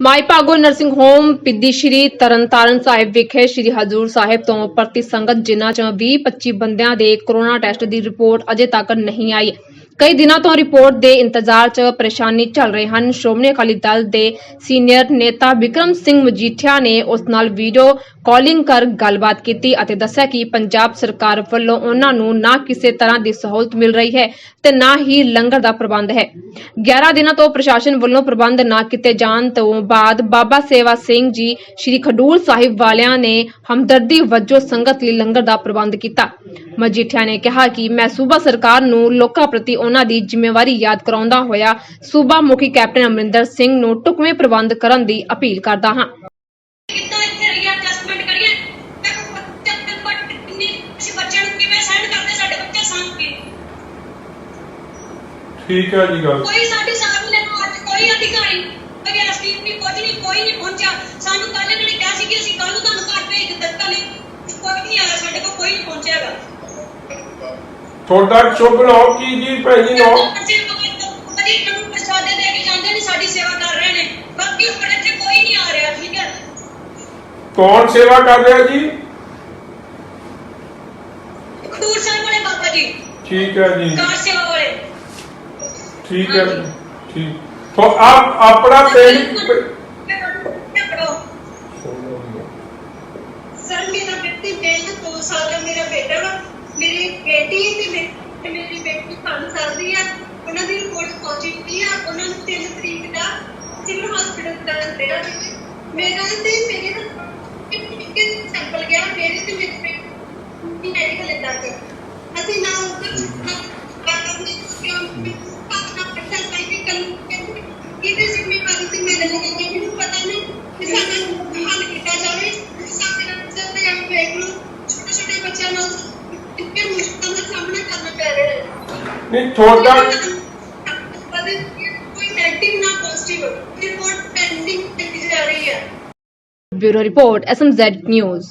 ਮਾਈ Bhago nursing home Piddi Shri Tarn Taran Sahib ਵਿਖੇ ਸ਼੍ਰੀ ਹਜੂਰ ਸਾਹਿਬ ਤੋਂ ਪ੍ਰਤੀ ਸੰਗਤ, ਜਿਨ੍ਹਾਂ ਚੋਂ 20-25 ਬੰਦਿਆਂ ਦੇ ਕੋਰੋਨਾ ਟੈਸਟ ਦੀ ਰਿਪੋਰਟ ਅਜੇ ਤੱਕ ਨਹੀਂ ਆਈ। ਕਈ ਦਿਨਾਂ ਤੋਂ ਰਿਪੋਰਟ ਦੇ ਇੰਤਜ਼ਾਰ 'ਚ ਪਰੇਸ਼ਾਨੀ ਚੱਲ ਰਹੇ ਹਨ। ਸ਼੍ਰੋਮਣੀ ਅਕਾਲੀ ਦਲ ਦੇ ਸੀਨੀਅਰ ਨੇਤਾ ਵਿਕਰਮ ਸਿੰਘ ਮਜੀਠੀਆ ਨੇ ਉਸ ਨਾਲ ਵੀਡੀਓ ਕਾਲਿੰਗ ਕਰ ਗੱਲਬਾਤ ਕੀਤੀ ਅਤੇ ਦੱਸਿਆ ਕਿ ਪੰਜਾਬ ਸਰਕਾਰ ਵੱਲੋਂ ਉਹਨਾਂ ਨੂੰ ਨਾ ਕਿਸੇ ਤਰ੍ਹਾਂ ਦੀ ਸਹੂਲਤ ਮਿਲ ਰਹੀ ਹੈ ਤੇ ਨਾ ਹੀ ਲੰਗਰ ਦਾ ਪ੍ਰਬੰਧ ਹੈ। 11 ਦਿਨਾਂ ਤੋਂ ਪ੍ਰਸ਼ਾਸਨ ਵੱਲੋਂ ਪ੍ਰਬੰਧ ਨਾ ਕੀਤੇ ਜਾਣ ਤੋਂ ਬਾਅਦ ਬਾਬਾ ਸੇਵਾ ਸਿੰਘ ਜੀ, ਸ੍ਰੀ ਖਡੂਰ ਸਾਹਿਬ ਵਾਲਿਆਂ ਨੇ ਹਮਦਰਦੀ ਵਜੋਂ ਸੰਗਤ ਲਈ ਲੰਗਰ ਦਾ ਪ੍ਰਬੰਧ ਕੀਤਾ। ਮਜੀਠੀਆ ਨੇ ਕਿਹਾ ਕਿ ਮੈਂ ਸੂਬਾ ਸਰਕਾਰ ਨੂੰ ਲੋਕਾਂ ਪ੍ਰਤੀ ਉਹਨਾਂ ਦੀ ਜ਼ਿੰਮੇਵਾਰੀ ਯਾਦ ਕਰਾਉਂਦਾ ਹੋਇਆ ਸੂਬਾ ਮੁਖੀ ਕੈਪਟਨ ਅਮਰਿੰਦਰ ਸਿੰਘ ਨੂੰ ਟੁਕਵੇਂ ਪ੍ਰਬੰਧ ਕਰਨ ਦੀ ਅਪੀਲ ਕਰਦਾ ਹਾਂ। ਠੀਕ ਹੈ ਜੀ ਗੱਲ। ਕੋਈ ਸਾਡੀ ਸਾਥ ਲੈਣ ਨੂੰ ਅੱਜ ਕੋਈ ਅਧਿਕਾਰੀ। ਰਸਤੀ ਨਹੀਂ ਕੁਝ ਨਹੀਂ ਕੋਈ ਨਹੀਂ ਪਹੁੰਚਿਆ। ਸਾਨੂੰ ਕੱਲ ਇਹਨਾਂ ਨੇ ਕਿਹਾ ਸੀ ਕਿ ਅਸੀਂ ਕੱਲ ਨੂੰ ਤੁਹਾਨੂੰ ਘਰ ਭੇਜ ਦਿੱਤਾ ਕੱਲ ਕੋਈ ਨਹੀਂ ਆਇਆ ਸਾਡੇ ਕੋਲ ਕੋਈ ਨਹੀਂ ਪਹੁੰਚਿਆਗਾ ਤੁਹਾਡਾ ਸ਼ੁਭ ਨਾਮ ਕੀ ਜੀ ਭੈਣ ਜੀ ਨਾਮ ਜੀ ਤੁਹਾਨੂੰ ਪ੍ਰਸ਼ਾਦੇ ਦੇ ਕੇ ਜਾਂਦੇ ਨੇ ਸਾਡੀ ਸੇਵਾ ਕਰ ਰਹੇ ਨੇ। ਬਾਕੀ ਉੱਪਰ ਇੱਥੇ ਕੋਈ ਨਹੀਂ ਆ ਰਿਹਾ ਠੀਕ ਹੈ? ਕੌਣ ਸੇਵਾ ਕਰ ਰਿਹਾ ਜੀ? ਖੂਰ ਸਾਹਿਬ ਵਾਲੇ ਬਾਬਾ ਜੀ। ਠੀਕ ਹੈ ਜੀ। ਕਾਰ ਸੇਵਾ ਵਾਲੇ। ਠੀਕ ਹੈ। ਹਾਂਜੀ। ਠੀਕ। ਤਾਂ ਆਪ ਆਪਣਾ ਪਿੰਡ ਸਰ ਮੇਰਾ 50 ਪੇਜ 2 ਸਾਲ ਦਾ ਮੇਰਾ ਬੇਟਾ ਵਾ। ਮੇਰੀ ਬੇਟੀ ਤੇ ਮੇਰੀ ਬੇਟੀ 5 ਸਾਲ ਦੀ ਆ। ਉਹਨਾਂ ਦੀ ਰਿਪੋਰਟ ਪੋਜ਼ਿਟਿਵ ਆ। ਉਹਨਾਂ ਨੂੰ 3 ਤਰੀਕ ਦਾ ਸਿਵਲ ਹਸਪੀਟਲ ਦਾ ਦੇਣਾ ਮੇਰਾ ਤੇ ਮੇਰੇ ਦਾ ਕਿ ਸੈਂਪਲ ਗਿਆ, ਮੇਰੇ ਤੇ ਮੇਰੇ ਬੇਟੀ ਮੈਡੀਕਲ ਇਦਾਂ ਕਰ ਅਸੀਂ ਨਾ ਉੱਧਰ ਆਪਣੀ ਕਿਉਂ ਆਪਣਾ ਪੱਟਾ ਸਾਈਕਲ ਕੱਲ ਕਿਹਦੇ ਜ਼ਿੰਮੇਵਾਰੀ ਤੇ ਮੈਂ ਰਹੀ ਮੈਨੂੰ ਪਤਾ ਨਹੀਂ ਕਿ ਸਾਡਾ ਹੱਲ ਕੀਤਾ ਜਾਵੇ। ਸਾਡੇ ਨਾਲ ਚੱਲਦੇ ਵੇਖ ਲਓ ਛੋਟੇ ਛੋਟੇ ਬੱਚਿਆਂ ਨਾਲ ਕਿੰਨੇ ਮੁਸ਼ਕਲਾਂ ਦਾ ਸਾਹਮਣਾ ਕਰਨਾ ਪੈ ਰਿਹਾ ਹੈ। ਨਹੀਂ ਤੁਹਾਡਾ ਕਦੇ ਕੋਈ ਨੈਗੇਟਿਵ ਨਾ ਪੋਜ਼ਿਟਿਵ ਰਿਪੋਰਟ ਪੈਂਡਿੰਗ ਦਿੱਤੀ ਜਾ ਰਹੀ ਹੈ। Bureau report SMZ news.